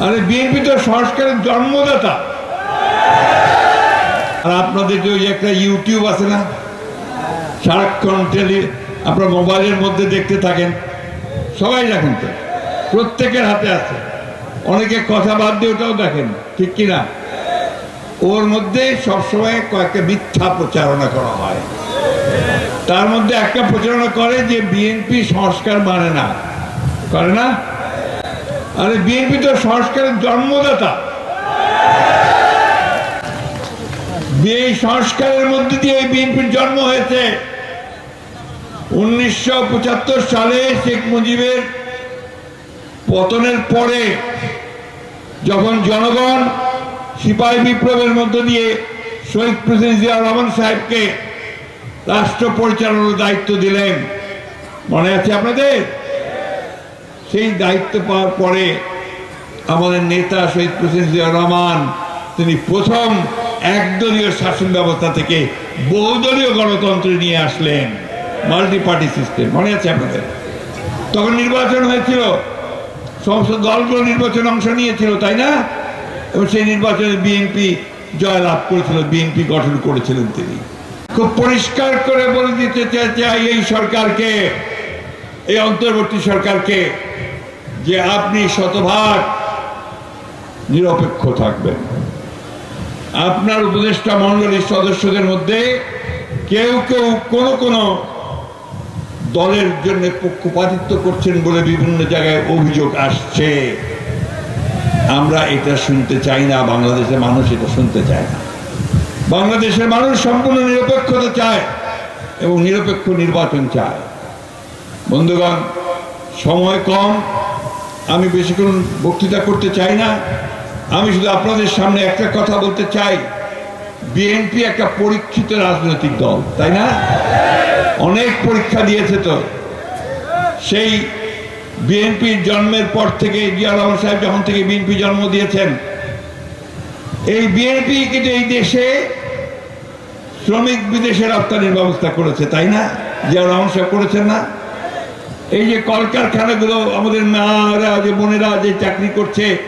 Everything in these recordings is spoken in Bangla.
আরে বিএনপি তো সংস্কারের জন্মদাতা। আর আপনাদের যে ওই একটা ইউটিউব আছে না? সারাক্ষণ টেলি আপনার মোবাইলের মধ্যে দেখতে থাকেন। সবাই দেখেন তো। প্রত্যেকের হাতে আছে। অনেকে কথা বাদ দিয়ে ওটাও দেখেন। ঠিক কিনা ওর মধ্যে সবসময় কয়েকটা মিথ্যা প্রচারণা করা হয়। তার মধ্যে একটা প্রচারণা করে যে বিএনপি সংস্কার মানে না। করে না? আরে বিএনপি তো সংস্কারের জন্মদাতা। এই সংস্কারের মধ্যে দিয়ে বিএনপির জন্ম হয়েছে। উনিশশো পঁচাত্তর সালে শেখ মুজিবের পতনের পরে যখন জনগণ সিপাহী বিপ্লবের মধ্য দিয়ে শহীদ প্রেসিডেন্ট জিয়া রহমান সাহেবকে রাষ্ট্র পরিচালনার দায়িত্ব দিলেন। মনে আছে আপনাদের? সেই দায়িত্ব পাওয়ার পরে আমাদের নেতা শহীদ প্রেসিডেন্ট রহমান, তিনি প্রথম একদলীয় শাসন ব্যবস্থা থেকে বহুদলীয় গণতন্ত্র নিয়ে আসলেন। মাল্টি পার্টি সিস্টেম মনে আছে আপনাদের? তখন নির্বাচন হয়েছিল, সমস্ত দলগুলো নির্বাচনে অংশ নিয়েছিল, তাই না? এবং সেই নির্বাচনে বিএনপি জয়লাভ করেছিল, বিএনপি গঠন করেছিলেন তিনি। খুব পরিষ্কার করে বলে দিতে চাই এই সরকারকে এই অন্তর্বর্তী সরকারকে যে আপনি শতভাগ নিরপেক্ষ থাকবেন। আপনার উপদেষ্টা মণ্ডলীর সদস্যদের মধ্যে কেউ কেউ কোনো কোনো দলের জন্য পক্ষপাতিত্ব করছেন বলে বিভিন্ন জায়গায় অভিযোগ আসছে। আমরা এটা শুনতে চাই না, বাংলাদেশের মানুষ এটা শুনতে চায় না। বাংলাদেশের মানুষ সম্পূর্ণ নিরপেক্ষতা চায় এবং নিরপেক্ষ নির্বাচন চায়। বন্ধুগণ, সময় কম, আমি বেশিক্ষণ বক্তৃতা করতে চাই না। আমি শুধু আপনাদের সামনে একটা কথা বলতে চাই। বিএনপি একটা পরীক্ষিত রাজনৈতিক দল, তাই না? অনেক পরীক্ষা দিয়েছে তো। সেই বিএনপির জন্মের পর থেকে জিয়া রহমান সাহেব যখন থেকে বিএনপি জন্ম দিয়েছেন, এই বিএনপি কিন্তু এই দেশে শ্রমিক বিদেশে রপ্তানির ব্যবস্থা করেছে, তাই না? জিয়া রহমান সাহেব করেছেন না? এই যে কলকারখানাগুলো আমাদের মারা যে বোনেরা যে চাকরি করছে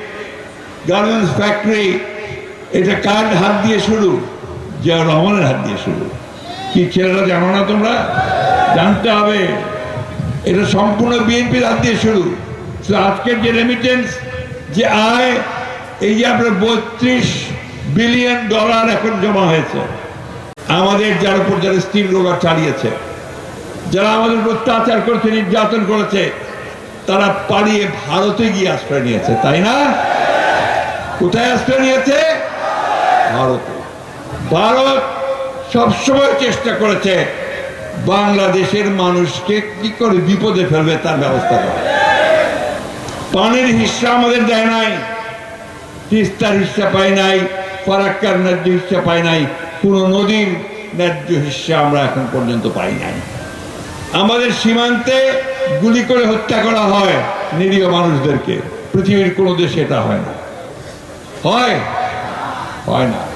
গার্মেন্টস ফ্যাক্টরি এটা কার হাত দিয়ে শুরু? জিয়া রহমানের হাত দিয়ে শুরু। কি ছেলেরা জানো না তোমরা? জানতে হবে, এটা সম্পূর্ণ বিএনপির হাত দিয়ে শুরু। তো আজকের যে রেমিটেন্স যে আয়, এই যে আপনার বত্রিশ বিলিয়ন ডলার এখন জমা হয়েছে। আমাদের যার উপর যারা স্ত্রী লোকরা চালিয়েছে। যারা আমাদের উপর অত্যাচার করেছে, নির্যাতন করেছে, তারা পালিয়ে ভারতে গিয়ে আশ্রয় নিয়েছে, তাই না? কোথায় আশ্রয় নিয়েছে? ভারতে। ভারত সবসময় চেষ্টা করেছে, বাংলাদেশের মানুষকে কি করে বিপদে ফেলবে তার ব্যবস্থা করে। পানির হিস্সা আমাদের দেয় নাই, তিস্তার হিস্সা পাই নাই, ফারাক্কার ন্যায্য হিস্সা পাই নাই, কোনো নদীর ন্যায্য হিস্সা আমরা এখন পর্যন্ত পাই নাই। আমাদের সীমান্তে গুলি করে হত্যা করা হয় নিরীহ মানুষদেরকে। পৃথিবীর কোনো দেশে এটা হয় না। হয়? হয় না।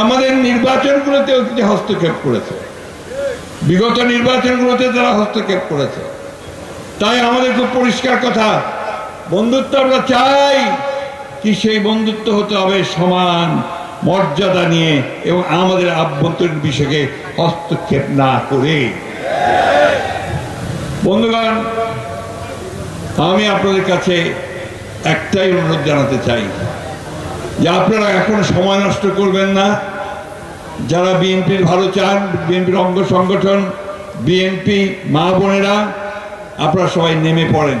আমাদের নির্বাচনগুলোতেও কিছু হস্তক্ষেপ করেছে। বিগত নির্বাচনগুলোতে তারা হস্তক্ষেপ করেছে। তাই আমাদের খুব পরিষ্কার কথা, বন্ধুত্ব আমরা চাই কি সেই বন্ধুত্ব হতে হবে সমান মর্যাদা নিয়ে এবং আমাদের আভ্যন্তরীণ বিষয়কে হস্তক্ষেপ না করে। বন্ধুগণ, আমি আপনাদের কাছে একটাই অনুরোধ জানাতে চাই যে আপনারা এখন সময় নষ্ট করবেন না। যারা বিএনপির ভালো চান, বিএনপির অঙ্গ সংগঠন, বিএনপি মা বোনেরা, আপনারা সবাই নেমে পড়েন।